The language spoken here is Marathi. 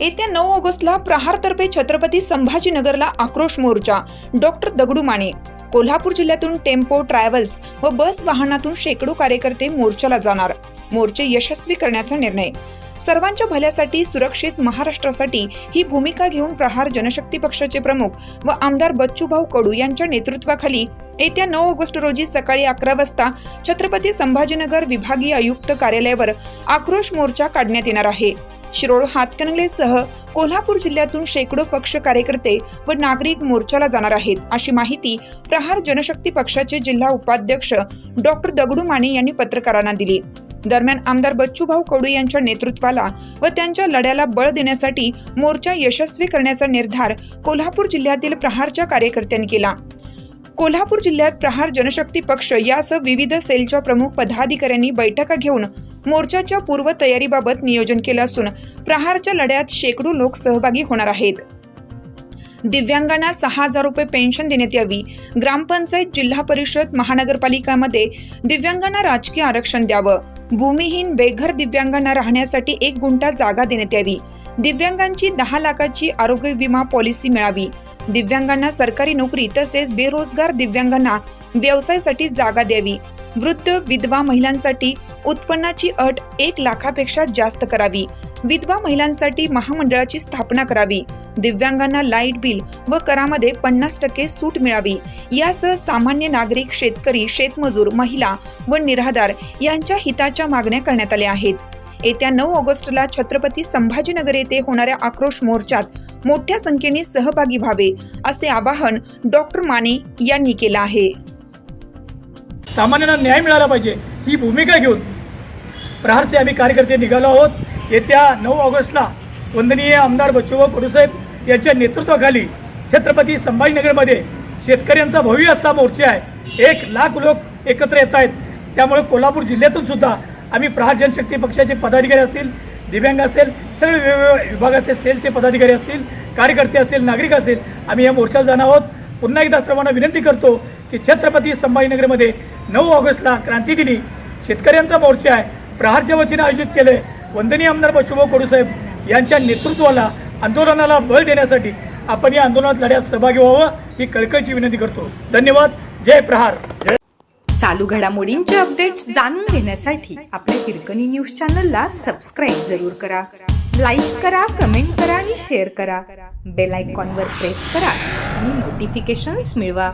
येत्या नऊ ऑगस्टला प्रहारतर्फे छत्रपती संभाजीनगरला आक्रोश मोर्चा. डॉक्टर दगडू माने कोल्हापूर जिल्ह्यातून टेम्पो ट्रॅव्हल्स व बस वाहनातून शेकडो कार्यकर्ते मोर्चाला जाणार. मोर्चे यशस्वी करण्याचा निर्णय. सर्वांच्या भल्यासाठी सुरक्षित महाराष्ट्रासाठी ही भूमिका घेऊन प्रहार जनशक्ती पक्षाचे प्रमुख व आमदार बच्चूभाऊ कडू यांच्या नेतृत्वाखाली येत्या नऊ ऑगस्ट रोजी सकाळी अकरा वाजता छत्रपती संभाजीनगर विभागीय आयुक्त कार्यालयावर आक्रोश मोर्चा काढण्यात येणार आहे. शिरोळ हातकणंगलेसह कोल्हापूर जिल्ह्यातून शेकडो पक्ष कार्यकर्ते व नागरिक मोर्चाला जाणार आहेत. अशी माहिती प्रहार जनशक्ती पक्षाचे जिल्हा उपाध्यक्ष डॉक्टर दगडू माने यांनी पत्रकारांना दिली. दरम्यान आमदार बच्चूभाऊ कडू यांच्या नेतृत्वाला व त्यांच्या लढ्याला बळ देण्यासाठी मोर्चा यशस्वी करण्याचा निर्धार कोल्हापूर जिल्ह्यातील प्रहारच्या कार्यकर्त्यांनी केला. कोल्हापूर जिल्ह्यात प्रहार जनशक्ती पक्ष यासह विविध सेलच्या प्रमुख पदाधिकाऱ्यांनी बैठका घेऊन मोर्चाच्या पूर्वतयारीबाबत नियोजन केलं असून प्रहारच्या लढ्यात शेकडो लोक सहभागी होणार आहेत. दिव्यांगांना सहा हजार रुपये पेन्शन देण्यात यावी. ग्रामपंचायत जिल्हा परिषद महानगरपालिकामध्ये दिव्यांगांना राजकीय आरक्षण द्यावं. भूमिहीन बेघर दिव्यांगांना राहण्यासाठी एक गुंठा जागा देण्यात यावी. दिव्यांगांची दहा लाखाची आरोग्य विमा पॉलिसी मिळावी. दिव्यांगांना सरकारी नोकरी तसेच बेरोजगार दिव्यांगांना व्यवसायासाठी जागा द्यावी. वृद्ध विधवा महिलांसाठी उत्पन्नाची अट एक लाखापेक्षा जास्त करावी. विधवा महिलांसाठी महामंडळाची स्थापना करावी. दिव्यांगांना लाइट बिल व करामध्ये पन्नास टक्के सूट मिळावी. यासह सामान्य नागरिक शेतकरी शेतमजूर महिला व निराधार यांच्या हिताच्या मागण्या करण्यात आल्या आहेत. येत्या नऊ ऑगस्टला छत्रपती संभाजीनगर येथे होणाऱ्या आक्रोश मोर्चात मोठ्या संख्येने सहभागी व्हावे असे आवाहन डॉक्टर माने यांनी केलं आहे. सामान्यांना न्याय मिळाला पाहिजे ही भूमिका घेऊन प्रहारचे आम्ही कार्यकर्ते निघालो आहोत. येत्या नऊ ऑगस्टला वंदनीय आमदार बच्चूभाऊ कडूसाहेब यांच्या नेतृत्वाखाली छत्रपती संभाजीनगरमध्ये शेतकऱ्यांचा भव्य असा मोर्चा आहे. एक लाख लोक एकत्र येत आहेत. त्यामुळे कोल्हापूर जिल्ह्यातून सुद्धा आम्ही प्रहार जनशक्ती पक्षाचे पदाधिकारी असतील दिव्यांग असेल सगळे वेगवेगळ्या विभागाचे सेलचे पदाधिकारी असतील कार्यकर्ते असेल नागरिक असेल आम्ही या मोर्चाला जाणार आहोत. पुन्हा एकदा सर्वांना विनंती करतो की छत्रपती संभाजीनगरमध्ये नऊ ऑगस्टला क्रांती दिली शेतकऱ्यांचा मोर्चा आहे. प्रहारच्या वतीनं आयोजित केलं आहे वंदनीय आमदार बच्चूभाऊ कडूसाहेब यांच्या नेतृत्वाला आंदोलनाला बळ देण्यासाठी आपण या आंदोलनात लढ्यात सहभागी व्हावं ही कळकळीची विनंती करतो. धन्यवाद. जय प्रहार. चालू घडामोडींचे अपडेट्स जाणून घेण्यासाठी आपल्या हिरकणी न्यूज चॅनलला सबस्क्राईब जरूर करा. लाईक करा कमेंट करा आणि शेअर करा. बेल आयकॉनवर प्रेस करा आणि नोटिफिकेशन्स मिळवा.